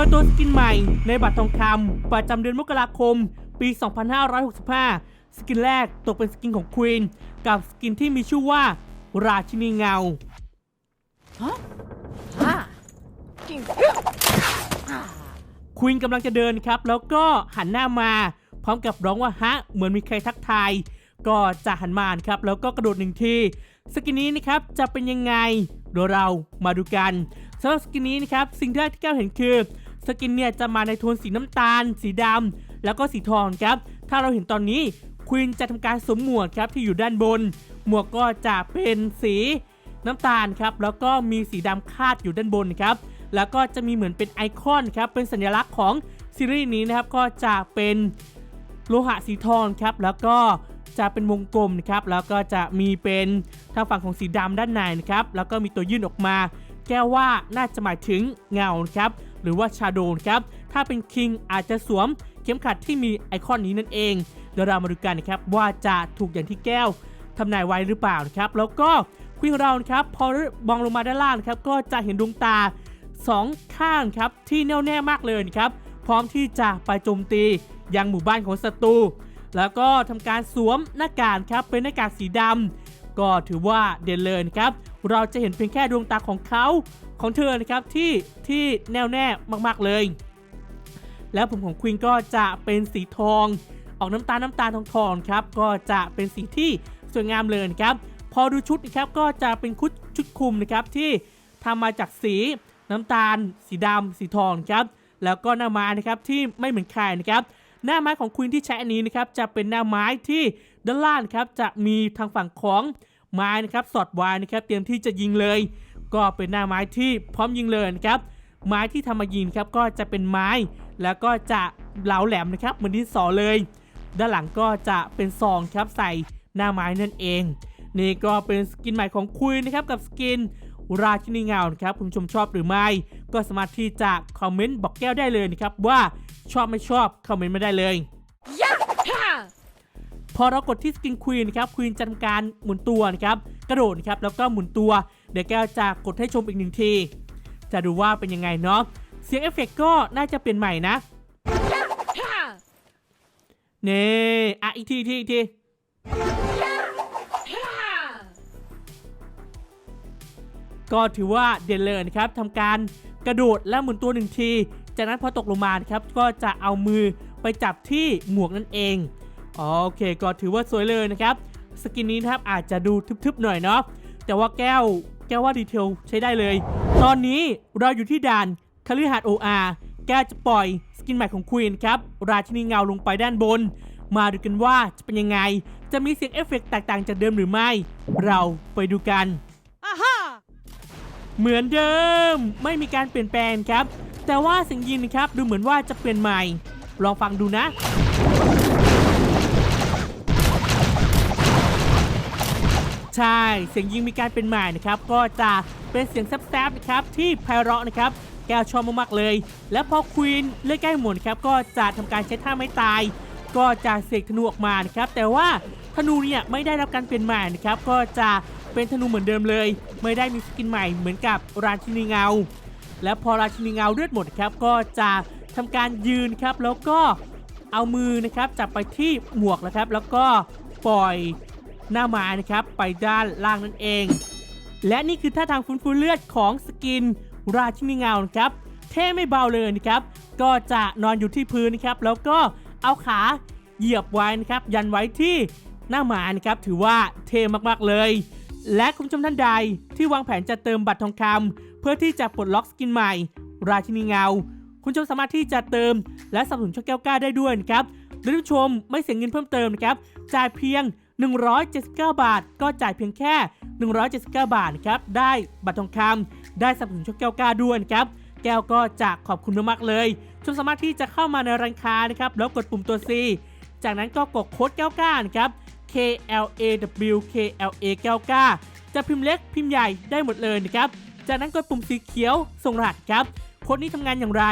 ปิดตัวสกินใหม่ในบัตรทองคำประจำเดือนมกราคม ปี 2565 สกินแรกตกเป็นสกินของควีนกับสกินที่มีชื่อว่า ราชินีเงาควีนกำลังจะเดินครับ แล้วก็หันหน้ามา พร้อมกับร้องว่าฮะ เหมือนมีใครทักทาย ก็จะหันมานะครับ แล้วก็กระโดดหนึ่งที สกินนี้นะครับจะเป็นยังไงเดี๋ยวเรามาดูกันสำหรับสกินนี้นะครับสิ่งแรกที่แก้วเห็นคือ สกินเนี่ยจะมาในโทนสีน้ำตาล สีดำแล้วก็สีทองครับ ถ้าเราเห็นตอนนี้ควีนจะทำการสวมหมวกครับที่อยู่ด้านบน หมวกก็จะเป็นสีน้ำตาลครับ แล้วก็มีสีดำคาดอยู่ด้านบนครับ แล้วก็จะมีเหมือนเป็นไอคอนครับ เป็นสัญลักษณ์ของซีรีส์นี้นะครับ ก็จะเป็นโลหะสีทองครับ แล้วก็จะเป็นวงกลมนะครับ แล้วก็จะมีเป็นทางฝั่งของสีดำด้านในนะครับ แล้วก็มีตัวยื่นออกมา แก้ว่าน่าจะหมายถึงเงาครับ หรือว่าชาโดนครับ ถ้าเป็นคิงอาจจะสวมเข็มขัดที่มีไอคอนนี้นั่นเอง เดี๋ยวเรามาดูกันนะครับว่าจะถูกอย่างที่แก้วทำนายไว้หรือเปล่านะครับ แล้วก็ควีนของเราครับพอมองลงมาด้านล่างนครับก็จะเห็นดวงตาสองข้างครับที่แน่วแน่มากเลยครับพร้อมที่จะไปโจมตียังหมู่บ้านของศัตรูแล้วก็ทำการสวมหน้ากากครับเป็นหน้ากากสีดำ ก็ถือว่าเด่นเลยนะครับ เราจะเห็นเพียงแค่ดวงตาของเขาของเธอนะครับที่ที่แน่วแน่มาก ๆ เลย แล้วผมของควีนก็จะเป็นสีทอง ออกน้ำตาลน้ำตาลทองทองครับก็จะเป็นสีที่สวยงามเลยนะครับ พอดูชุดนะครับก็จะเป็นชุดชุดคลุมนะครับที่ทำมาจากสีน้ำตาล สีดำสีทองครับแล้วก็หน้าม้นะครับที่ไม่เหมือนใครนะครับ หน้าไม้ของควีนที่ใช้อันนี้นะครับจะเป็นหน้าไม้ที่ด้านล่างครับจะมีทางฝั่งของไม้นะครับสอดไว้นะครับเตรียมที่จะยิงเลย ก็เป็นหน้าไม้ที่พร้อมยิงเลยนะครับไม้ที่ทำมายิงครับก็จะเป็นไม้ แล้วก็จะเหลาแหลมนะครับเหมือนที่สอเลย ด้านหลังก็จะเป็นซองครับใส่หน้าไม้นั่นเอง นี่ก็เป็นสกินใหม่ของคุยนะครับกับสกินราชินีเงานะครับคุณผู้ชมชอบหรือไม่ ก็สามารถที่จะคอมเมนต์บอกแก้วได้เลยนะครับว่า ชอบไม่ชอบคอมเมนต์มาได้เลยพอเรากดที่สกินควีนนะครับควีนจะทำการหมุนตัวนะครับกระโดดนะครับแล้วก็หมุนตัว เดี๋ยวแก้วจะกดให้ชมอีกหนึ่งที จะดูว่าเป็นยังไงเนาะเสียงเอฟเฟกต์ก็น่าจะเป็นใหม่นะนี่อะอีกทีอีกทีอีกทีก็ถือว่าเด่นเลยนะครับทำการกระโดดและหมุนตัวหนึ่งที จากนั้นพอตกลงมานะครับก็จะเอามือไปจับที่หมวกนั่นเอง โอเคก็ถือว่าสวยเลยนะครับ สกินนี้นะครับอาจจะดูทึบๆหน่อยเนาะแต่ว่าแก้วแก้วว่าดีเทลใช้ได้เลย ตอนนี้เราอยู่ที่ด่านคฤหาสน์โออาร์แก้วจะปล่อยสกินใหม่ของควีนครับราชินีเงาลงไปด้านบน มาดูกันว่าจะเป็นยังไง จะมีเสียงเอฟเฟกต์แตกต่างจากเดิมหรือไม่ เราไปดูกันเหมือนเดิมไม่มีการเปลี่ยนแปลงครับ แต่ว่าเสียงยินนะครับดูเหมือนว่าจะเปลี่ยนใหม่ ลองฟังดูนะ ใช่เสียงยิงมีการเป็นใหม่นะครับ ก็จะเป็นเสียงแซบๆนะครับที่ไพเราะนะครับแกวชอบมากๆเลย และพอควีนเลือกใกล้หมุนครับก็จะทำการใช้ท่าไม่ตาย ก็จะเสกธนูออกมานะครับ แต่ว่าธนูเนี่ยไม่ได้รับการเปลี่ยนใหม่นะครับ ก็จะเป็นธนูเหมือนเดิมเลย ไม่ได้มีสกินใหม่เหมือนกับราชินีเงา และพอราชินีเงาเลือดหมดครับก็จะทำการยืนครับแล้วก็เอามือนะครับจับไปที่หมวกนะครับ แล้วก็ปล่อยหน้าไม้นะครับไปด้านล่างนั่นเอง และนี่คือท่าทางฟื้นฟูเลือดของสกินราชินีเงานะครับเท่ไม่เบาเลยนะครับ ก็จะนอนอยู่ที่พื้นนะครับ แล้วก็เอาขาเหยียบไว้นะครับ ยันไว้ที่หน้าหมานะครับ ถือว่าเท่มากๆเลย และคุณผู้ชมท่านใดที่วางแผนจะเติมบัตรทองคำเพื่อที่จะปลดล็อกสกินใหม่ ราชินีเงา คุณผู้ชมสามารถที่จะเติม และสนับสนุนช่องแก้วกล้าได้ด้วยนะครับหรือผู้ชมไม่เสียเงินเพิ่มเติมนะครับจ่ายเพียง 179 บาท ก็จ่ายเพียงแค่ 179 บาทครับได้บัตรทองคำได้สนับสนุนช่องแก้วกล้าด้วยนะครับแก้วก็จะขอบคุณมากๆเลยชมสามารถที่จะเข้ามาในร้านค้านะครับแล้วกดปุ่มตัว C จากนั้นก็กดโค้ดแก้วกล้านะครับ K L A W K L A แก้วกล้าจะพิมพ์เล็กพิมพ์ใหญ่ได้หมดเลยนะครับ จากนั้นกดปุ่มสีเขียวส่งรหัสครับ โค้ดนี้ทำงานอย่างไร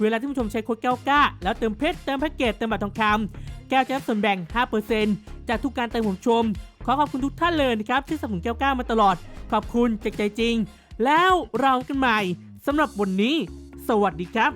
เวลาที่ผู้ชมใช้โค้ดแก้วกล้าแล้วเติมเพชรเติมแพ็กเกจเติมบัตรทองคำแก้วจะรับส่วนแบ่ง 5%จากทุกการเติมของชม ขอขอบคุณทุกท่านเลยนะครับที่สนับสนุนแก้วกล้ามาตลอด ขอบคุณจากใจจริง แล้วเรากันใหม่สำหรับวันนี้ สวัสดีครับ